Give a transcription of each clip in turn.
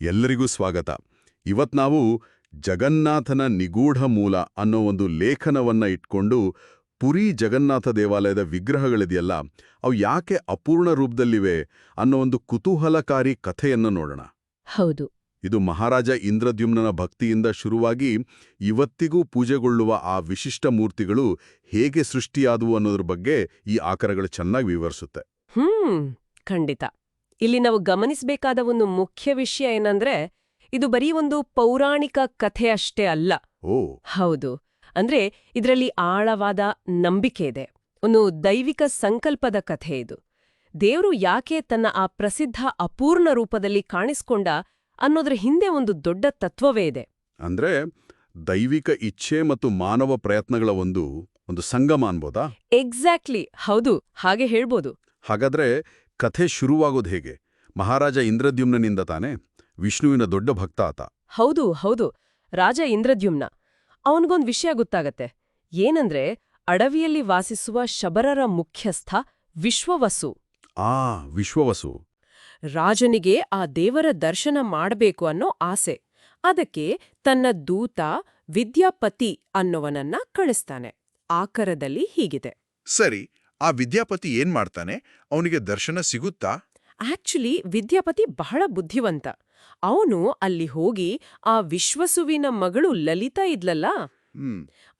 ಎಲ್ಲರಿಗೂ ಸ್ವಾಗತ. ಇವತ್ ನಾವು ಜಗನ್ನಾಥನ ನಿಗೂಢ ಮೂಲ ಅನ್ನೋ ಒಂದು ಲೇಖನವನ್ನ ಇಟ್ಕೊಂಡು ಪುರಿ ಜಗನ್ನಾಥ ದೇವಾಲಯದ ವಿಗ್ರಹಗಳಿದೆಯಲ್ಲ ಅವು ಯಾಕೆ ಅಪೂರ್ಣ ರೂಪದಲ್ಲಿವೆ ಅನ್ನೋ ಒಂದು ಕುತೂಹಲಕಾರಿ ಕಥೆಯನ್ನು ನೋಡೋಣ. ಹೌದು. ಇದು ಮಹಾರಾಜ ಇಂದ್ರದ್ಯುಮ್ನನ ಭಕ್ತಿಯಿಂದ ಶುರುವಾಗಿ ಇವತ್ತಿಗೂ ಪೂಜೆಗೊಳ್ಳುವ ಆ ವಿಶಿಷ್ಟ ಮೂರ್ತಿಗಳು ಹೇಗೆ ಸೃಷ್ಟಿಯಾದವು ಅನ್ನೋದ್ರ ಬಗ್ಗೆ ಈ ಆಕರಗಳು ಚೆನ್ನಾಗಿ ವಿವರಿಸುತ್ತೆ. ಹ್ಮ್ ಖಂಡಿತ. ಇಲ್ಲಿ ನಾವು ಗಮನಿಸಬೇಕಾದ ಒಂದು ಮುಖ್ಯ ವಿಷಯ ಏನಂದ್ರೆ ಇದು ಬರೀ ಒಂದು ಪೌರಾಣಿಕ ಕಥೆ ಅಷ್ಟೇ ಅಲ್ಲ. ಓ. ಹೌದು. ಅಂದ್ರೆ ಇದರಲ್ಲಿ ಆಳವಾದ ನಂಬಿಕೆ ಇದೆ. ಒಂದು ದೈವಿಕ ಸಂಕಲ್ಪದ ಕಥೆ ಇದು. ದೇವರು ಯಾಕೆ ತನ್ನ ಆ ಪ್ರಸಿದ್ಧ ಅಪೂರ್ಣ ರೂಪದಲ್ಲಿ ಕಾಣಿಸ್ಕೊಂಡ ಅನ್ನೋದ್ರ ಹಿಂದೆ ಒಂದು ದೊಡ್ಡ ತತ್ವವೇ ಇದೆ. ಅಂದ್ರೆ ದೈವಿಕ ಇಚ್ಛೆ ಮತ್ತು ಮಾನವ ಪ್ರಯತ್ನಗಳ ಒಂದು ಒಂದು ಸಂಗಮ ಅನ್ಬೋದಾ? ಎಕ್ಸಾಕ್ಟ್ಲಿ. ಹೌದು. ಹಾಗೆ ಹೇಳ್ಬೋದು. ಹಾಗಾದ್ರೆ ಕಥೆ ಶುರುವಾಗೋದು ಹೇಗೆ? ಮಹಾರಾಜ ಇಂದ್ರದ್ಯುಮ್ನನಿಂದ ತಾನೆ? ವಿಷ್ಣುವಿನ ದೊಡ್ಡ ಭಕ್ತ ಆತ. ಹೌದು ಹೌದು. ರಾಜ ಇಂದ್ರದ್ಯುಮ್ನ. ಅವನಿಗೊಂದು ವಿಷಯ ಗೊತ್ತಾಗತ್ತೆ. ಏನಂದ್ರೆ ಅಡವಿಯಲ್ಲಿ ವಾಸಿಸುವ ಶಬರರ ಮುಖ್ಯಸ್ಥ ವಿಶ್ವವಸು. ಆ ವಿಶ್ವವಸು. ರಾಜನಿಗೆ ಆ ದೇವರ ದರ್ಶನ ಮಾಡಬೇಕು ಅನ್ನೋ ಆಸೆ. ಅದಕ್ಕೆ ತನ್ನ ದೂತ ವಿದ್ಯಾಪತಿ ಅನ್ನೋವನನ್ನ ಕಳಿಸ್ತಾನೆ. ಆಕರದಲ್ಲಿ ಹೀಗಿದೆ. ಸರಿ ಆ ವಿದ್ಯಾಪತಿ ಏನ್ ಮಾಡ್ತಾನೆ? ಅವನಿಗೆ ದರ್ಶನ ಸಿಗುತ್ತಾ? ಆಕ್ಚುಲಿ ವಿದ್ಯಾಪತಿ ಬಹಳ ಬುದ್ಧಿವಂತ. ಅವನು ಅಲ್ಲಿ ಹೋಗಿ ಆ ವಿಶ್ವಸುವಿನ ಮಗಳು ಲಲಿತಾ ಇದ್ಲಲ್ಲ?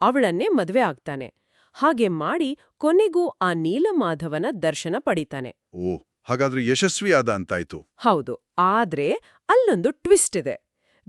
ಅವಳನ್ನೇ ಮದ್ವೆ ಆಗ್ತಾನೆ. ಹಾಗೆ ಮಾಡಿ ಕೊನೆಗೂ ಆ ನೀಲಮಾಧವನ ದರ್ಶನ ಪಡಿತಾನೆ. ಓ ಹಾಗಾದ್ರೆ ಯಶಸ್ವಿ ಆದ ಅಂತಾಯ್ತು. ಹೌದು ಆದ್ರೆ ಅಲ್ಲೊಂದು ಟ್ವಿಸ್ಟ್ ಇದೆ.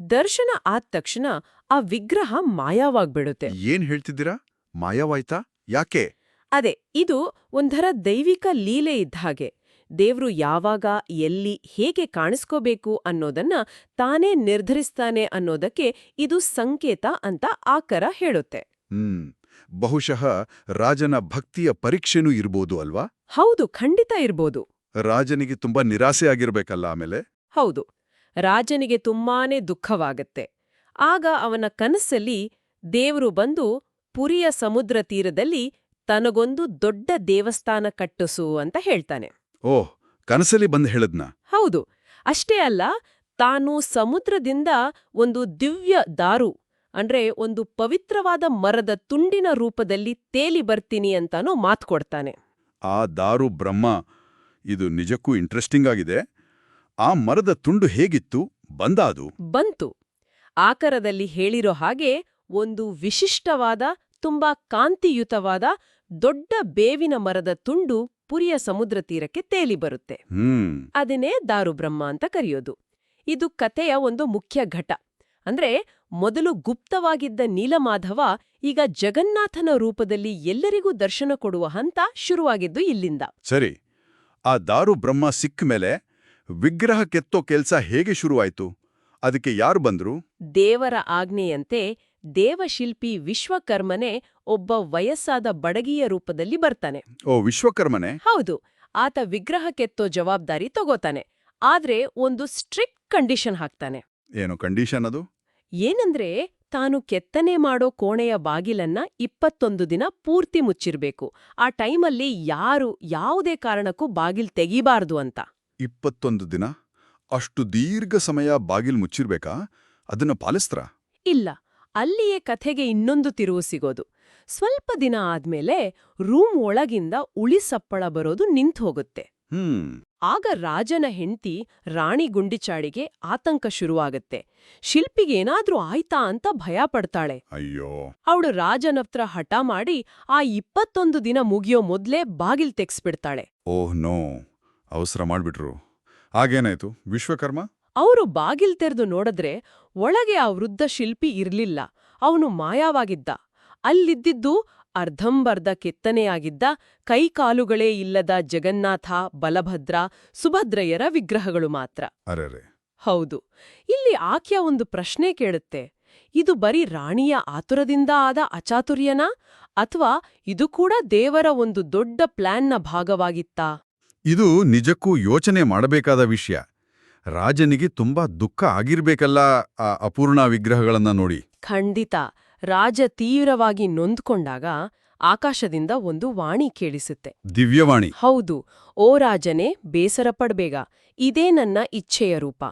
ದರ್ಶನ ಆದ ತಕ್ಷಣ ಆ ವಿಗ್ರಹ ಮಾಯವಾಗ್ಬಿಡುತ್ತೆ. ಏನ್ ಹೇಳ್ತಿದ್ದೀರಾ? ಮಾಯವಾಯ್ತಾ? ಯಾಕೆ? ಅದೇ ಇದು ಒಂಥರ ದೈವಿಕ ಲೀಲೆ ಇದ್ದ ಹಾಗೆ. ದೇವ್ರು ಯಾವಾಗ ಎಲ್ಲಿ ಹೇಗೆ ಕಾಣಿಸ್ಕೋಬೇಕು ಅನ್ನೋದನ್ನ ತಾನೇ ನಿರ್ಧರಿಸ್ತಾನೆ ಅನ್ನೋದಕ್ಕೆ ಇದು ಸಂಕೇತ ಅಂತ ಆಕರ ಹೇಳುತ್ತೆ. ಹ್ಮ್ ಬಹುಶಃ ರಾಜನ ಭಕ್ತಿಯ ಪರೀಕ್ಷೆನೂ ಇರ್ಬೋದು ಅಲ್ವಾ? ಹೌದು ಖಂಡಿತ ಇರ್ಬೋದು. ರಾಜನಿಗೆ ತುಂಬಾ ನಿರಾಸೆ ಆಗಿರ್ಬೇಕಲ್ಲ ಆಮೇಲೆ? ಹೌದು ರಾಜನಿಗೆ ತುಂಬಾನೇ ದುಃಖವಾಗತ್ತೆ. ಆಗ ಅವನ ಕನಸಲ್ಲಿ ದೇವರು ಬಂದು ಪುರಿಯ ಸಮುದ್ರ ತೀರದಲ್ಲಿ ತನಗೊಂದು ದೊಡ್ಡ ದೇವಸ್ಥಾನ ಕಟ್ಟಿಸು ಅಂತ ಹೇಳ್ತಾನೆ. ಓಹ್ ಕನಸಲ್ಲಿ ಬಂದು ಹೇಳದ್ನ? ಹೌದು. ಅಷ್ಟೇ ಅಲ್ಲ ತಾನು ಸಮುದ್ರದಿಂದ ಒಂದು ದಿವ್ಯ ದಾರು ಅಂದ್ರೆ ಒಂದು ಪವಿತ್ರವಾದ ಮರದ ತುಂಡಿನ ರೂಪದಲ್ಲಿ ತೇಲಿ ಬರ್ತೀನಿ ಅಂತಾನೂ ಮಾತು ಕೊಡ್ತಾನೆ. ಆ ದಾರು ಬ್ರಹ್ಮ ಇದು ನಿಜಕ್ಕೂ ಇಂಟ್ರೆಸ್ಟಿಂಗ್ ಆಗಿದೆ. ಆ ಮರದ ತುಂಡು ಹೇಗಿತ್ತು? ಬಂದಾದು. ಬಂತು. ಆಕರದಲ್ಲಿ ಹೇಳಿರೋ ಹಾಗೆ ಒಂದು ವಿಶಿಷ್ಟವಾದ ತುಂಬಾ ಕಾಂತಿಯುತವಾದ ದೊಡ್ಡ ಬೇವಿನ ಮರದ ತುಂಡು ಪುರಿಯ ಸಮುದ್ರ ತೀರಕ್ಕೆ ತೇಲಿ ಬರುತ್ತೆ. ಅದನ್ನೇ ದಾರುಬ್ರಹ್ಮ ಅಂತ ಕರೆಯೋದು. ಇದು ಕಥೆಯ ಒಂದು ಮುಖ್ಯ ಘಟ. ಅಂದ್ರೆ ಮೊದಲು ಗುಪ್ತವಾಗಿದ್ದ ನೀಲಮಾಧವ ಈಗ ಜಗನ್ನಾಥನ ರೂಪದಲ್ಲಿ ಎಲ್ಲರಿಗೂ ದರ್ಶನ ಕೊಡುವ ಹಂತ ಶುರುವಾಗಿದ್ದು ಇಲ್ಲಿಂದ. ಸರಿ. ಆ ದಾರು ಬ್ರಹ್ಮ ಸಿಕ್ಕ ಮೇಲೆ ವಿಗ್ರಹ ಕೆತ್ತೋ ಕೆಲ್ಸ ಹೇಗೆ ಶುರುವಾಯ್ತು? ಅದಕ್ಕೆ ಯಾರು ಬಂದ್ರು? ದೇವರ ಆಜ್ಞೆಯಂತೆ ದೇವಶಿಲ್ಪಿ ವಿಶ್ವಕರ್ಮನೆ ಒಬ್ಬ ವಯಸ್ಸಾದ ಬಡಗಿಯ ರೂಪದಲ್ಲಿ ಬರ್ತಾನೆ. ಓ ವಿಶ್ವಕರ್ಮನೆ? ಹೌದು. ಆತ ವಿಗ್ರಹ ಕೆತ್ತೋ ಜವಾಬ್ದಾರಿ ತಗೋತಾನೆ. ಆದ್ರೆ ಒಂದು ಸ್ಟ್ರಿಕ್ಟ್ ಕಂಡೀಷನ್ ಹಾಕ್ತಾನೆ. ಏನು ಕಂಡೀಷನ್ ಅದು? ಏನಂದ್ರೆ ತಾನು ಕೆತ್ತನೆ ಮಾಡೋ ಕೋಣೆಯ ಬಾಗಿಲನ್ನ ಇಪ್ಪತ್ತೊಂದು ದಿನ ಪೂರ್ತಿ ಮುಚ್ಚಿರ್ಬೇಕು. ಆ ಟೈಮಲ್ಲಿ ಯಾರು ಯಾವುದೇ ಕಾರಣಕ್ಕೂ ಬಾಗಿಲ್ ತೆಗಿಬಾರ್ದು ಅಂತ. ಇಪ್ಪತ್ತೊಂದು ದಿನ? ಅಷ್ಟು ದೀರ್ಘ ಸಮಯ ಬಾಗಿಲ್ ಮುಚ್ಚಿರ್ಬೇಕಾ? ಅದನ್ನ ಪಾಲಿಸ್ತ್ರಾ? ಇಲ್ಲ. ಅಲ್ಲಿಯೇ ಕಥೆಗೆ ಇನ್ನೊಂದು ತಿರುವು ಸಿಗೋದು. ಸ್ವಲ್ಪ ದಿನ ಆದ್ಮೇಲೆ ರೂಮ್ ಒಳಗಿಂದ ಉಳಿ ಸಪ್ಪಳ ಬರೋದು ನಿಂತ್ ಹೋಗುತ್ತೆ. ಹ್ಮ್. ಆಗ ರಾಜನ ಹೆಂಡ್ತಿ ರಾಣಿ ಗುಂಡಿಚಾಡಿಗೆ ಆತಂಕ ಶುರುವಾಗತ್ತೆ. ಶಿಲ್ಪಿಗೇನಾದ್ರೂ ಆಯ್ತಾ ಅಂತ ಭಯ ಪಡ್ತಾಳೆ. ಅಯ್ಯೋ. ಅವಳು ರಾಜನತ್ರ ಹಠ ಮಾಡಿ ಆ ಇಪ್ಪತ್ತೊಂದು ದಿನ ಮುಗಿಯೋ ಮೊದ್ಲೇ ಬಾಗಿಲ್ ತೆಗ್ಸ್ಬಿಡ್ತಾಳೆ. ಓಹ್ ನೋ. ಅವಸರ ಮಾಡ್ಬಿಟ್ರು. ಆಗೇನಾಯ್ತು ವಿಶ್ವಕರ್ಮ? ಅವರು ಬಾಗಿಲ್ ತೆರೆದು ನೋಡಿದ್ರೆ ಒಳಗೆ ಆ ವೃದ್ಧ ಶಿಲ್ಪಿ ಇರ್ಲಿಲ್ಲ. ಅವನು ಮಾಯವಾಗಿದ್ದ. ಅಲ್ಲಿದ್ದಿದ್ದು ಅರ್ಧಂಬರ್ಧ ಕೆತ್ತನೆಯಾಗಿದ್ದ ಕೈಕಾಲುಗಳೇ ಇಲ್ಲದ ಜಗನ್ನಾಥ ಬಲಭದ್ರ ಸುಭದ್ರಯ್ಯರ ವಿಗ್ರಹಗಳು ಮಾತ್ರ. ಅರೆರೆ. ಹೌದು. ಇಲ್ಲಿ ಆಕೆಯ ಒಂದು ಪ್ರಶ್ನೆ ಕೇಳುತ್ತೆ. ಇದು ಬರೀ ರಾಣಿಯ ಆತುರದಿಂದ ಆದ ಅಚಾತುರ್ಯನಾ? ಅಥವಾ ಇದು ಕೂಡ ದೇವರ ಒಂದು ದೊಡ್ಡ ಪ್ಲಾನ್ನ ಭಾಗವಾಗಿತ್ತಾ? ಇದು ನಿಜಕ್ಕೂ ಯೋಚನೆ ಮಾಡಬೇಕಾದ ವಿಷಯ. ರಾಜನಿಗೆ ತುಂಬಾ ದುಃಖ ಆಗಿರ್ಬೇಕಲ್ಲ ಆ ಅಪೂರ್ಣ ವಿಗ್ರಹಗಳನ್ನ ನೋಡಿ. ಖಂಡಿತ. ರಾಜ ತೀವ್ರವಾಗಿ ನೊಂದ್ಕೊಂಡಾಗ ಆಕಾಶದಿಂದ ಒಂದು ವಾಣಿ ಕೇಳಿಸುತ್ತೆ. ದಿವ್ಯವಾಣಿ ಹೌದು. ಓ ರಾಜನೇ ಬೇಸರ ಪಡ್ಬೇಗ. ಇದೇ ನನ್ನ ಇಚ್ಛೆಯ ರೂಪ.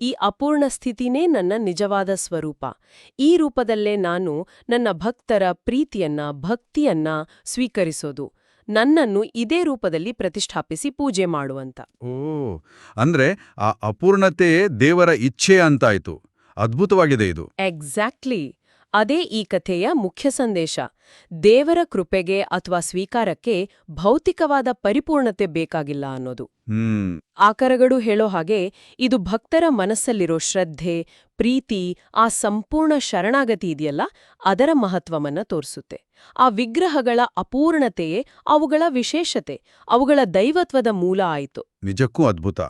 ಈ ಅಪೂರ್ಣ ಸ್ಥಿತಿನೇ ನನ್ನ ನಿಜವಾದ ಸ್ವರೂಪ. ಈ ರೂಪದಲ್ಲೇ ನಾನು ನನ್ನ ಭಕ್ತರ ಪ್ರೀತಿಯನ್ನ ಭಕ್ತಿಯನ್ನ ಸ್ವೀಕರಿಸೋದು. ನನ್ನನ್ನು ಇದೇ ರೂಪದಲ್ಲಿ ಪ್ರತಿಷ್ಠಾಪಿಸಿ ಪೂಜೆ ಮಾಡುವಂತ. ಓ ಅಂದ್ರೆ ಆ ಅಪೂರ್ಣತೆಯೇ ದೇವರ ಇಚ್ಛೆ ಅಂತಾಯ್ತು. ಅದ್ಭುತವಾಗಿದೆ ಇದು. ಎಕ್ಸಾಕ್ಟ್ಲಿ ಅದೇ ಈ ಕಥೆಯ ಮುಖ್ಯ ಸಂದೇಶ. ದೇವರ ಕೃಪೆಗೆ ಅಥವಾ ಸ್ವೀಕಾರಕ್ಕೆ ಭೌತಿಕವಾದ ಪರಿಪೂರ್ಣತೆ ಬೇಕಾಗಿಲ್ಲ ಅನ್ನೋದು. ಆಕರಗಳು ಹೇಳೋ ಹಾಗೆ ಇದು ಭಕ್ತರ ಮನಸ್ಸಲ್ಲಿರೋ ಶ್ರದ್ಧೆ ಪ್ರೀತಿ ಆ ಸಂಪೂರ್ಣ ಶರಣಾಗತಿ ಇದೆಯಲ್ಲ ಅದರ ಮಹತ್ವವನ್ನ ತೋರಿಸುತ್ತೆ. ಆ ವಿಗ್ರಹಗಳ ಅಪೂರ್ಣತೆಯೇ ಅವುಗಳ ವಿಶೇಷತೆ ಅವುಗಳ ದೈವತ್ವದ ಮೂಲ ಆಯಿತು. ನಿಜಕ್ಕೂ ಅದ್ಭುತ.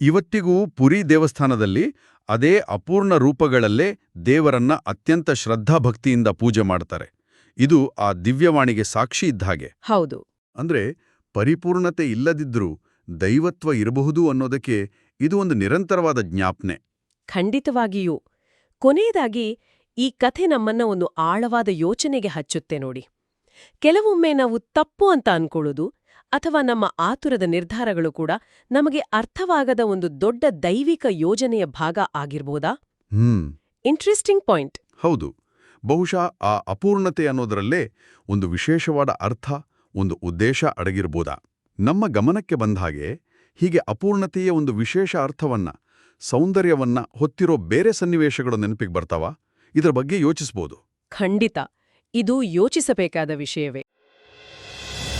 ಇವತ್ತಿಗೂ ಪುರಿ ದೇವಸ್ಥಾನದಲ್ಲಿ ಅದೇ ಅಪೂರ್ಣ ರೂಪಗಳಲ್ಲೇ ದೇವರನ್ನ ಅತ್ಯಂತ ಶ್ರದ್ಧಾಭಕ್ತಿಯಿಂದ ಪೂಜೆ ಮಾಡ್ತಾರೆ. ಇದು ಆ ದಿವ್ಯವಾಣಿಗೆ ಸಾಕ್ಷಿ ಇದ್ದ ಹಾಗೆ. ಹೌದು. ಅಂದ್ರೆ ಪರಿಪೂರ್ಣತೆ ಇಲ್ಲದಿದ್ರೂ ದೈವತ್ವ ಇರಬಹುದು ಅನ್ನೋದಕ್ಕೆ ಇದು ಒಂದು ನಿರಂತರವಾದ ಜ್ಞಾಪನೆ. ಖಂಡಿತವಾಗಿಯೂ. ಕೊನೆಯದಾಗಿ ಈ ಕಥೆ ನಮ್ಮನ್ನ ಒಂದು ಆಳವಾದ ಯೋಚನೆಗೆ ಹಚ್ಚುತ್ತೆ ನೋಡಿ. ಕೆಲವೊಮ್ಮೆ ನಾವು ತಪ್ಪು ಅಂತ ಅನ್ಕೊಳ್ಳೋದು ಅಥವಾ ನಮ್ಮ ಆತುರದ ನಿರ್ಧಾರಗಳು ಕೂಡ ನಮಗೆ ಅರ್ಥವಾಗದ ಒಂದು ದೊಡ್ಡ ದೈವಿಕ ಯೋಜನೆಯ ಭಾಗ ಆಗಿರ್ಬೋದಾ? ಹ್ಮ್. ಇಂಟ್ರೆಸ್ಟಿಂಗ್ ಪಾಯಿಂಟ್ ಹೌದು. ಬಹುಶಃ ಆ ಅಪೂರ್ಣತೆ ಅನ್ನೋದರಲ್ಲೇ ಒಂದು ವಿಶೇಷವಾದ ಅರ್ಥ ಒಂದು ಉದ್ದೇಶ ಅಡಗಿರ್ಬೋದಾ? ನಮ್ಮ ಗಮನಕ್ಕೆ ಬಂದ ಹಾಗೆ ಹೀಗೆ ಅಪೂರ್ಣತೆಯ ಒಂದು ವಿಶೇಷ ಅರ್ಥವನ್ನ ಸೌಂದರ್ಯವನ್ನ ಹೊತ್ತಿರೋ ಬೇರೆ ಸನ್ನಿವೇಶಗಳು ನೆನಪಿಗೆ ಬರ್ತಾವ? ಇದರ ಬಗ್ಗೆ ಯೋಚಿಸ್ಬೋದು. ಖಂಡಿತ. ಇದು ಯೋಚಿಸಬೇಕಾದ ವಿಷಯವೇ.